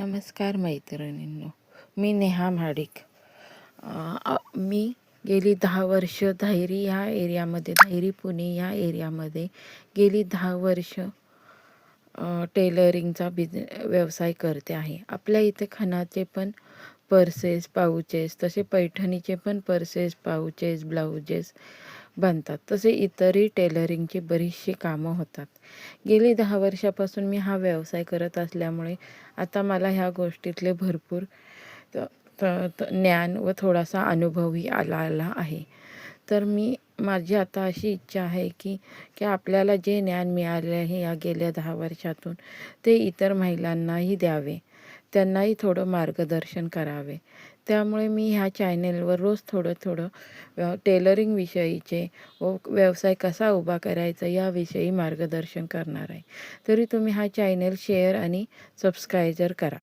नमस्कार मैत्रिणींनो मी नेहा म्हाडिक. मी गेली दहा वर्ष धायरी ह्या एरियामध्ये धायरी पुणे ह्या एरियामध्ये गेली दहा वर्ष टेलरिंगचा बिझ व्यवसाय करते आहे. आपल्या इथे खणाचे पण पर्सेस पाऊचेस तसे पैठणीचे पण पर्सेस पाऊचेस ब्लाउजेस बनतात. तसे इतरही टेलरिंगची बरीचशी कामं होतात. गेली दहा वर्षापासून मी हा व्यवसाय करत असल्यामुळे आता मला ह्या गोष्टीतले भरपूर ज्ञान व थोडासा अनुभवही आला आला आहे. तर मी माझी आता अशी इच्छा आहे की की आपल्याला जे ज्ञान मिळाले आहे या गेल्या दहा वर्षातून ते इतर महिलांनाही द्यावे. त्यांनाही थोडं मार्गदर्शन करावे. त्यामुळे मी ह्या चॅनेलवर रोज थोडं थोडं टेलरिंगविषयीचे टेलरिंग विषयीचे व व्यवसाय कसा उभा करायचा याविषयी मार्गदर्शन करणार आहे. तरी तुम्ही हा चॅनेल शेअर आणि सबस्क्रायजर करा.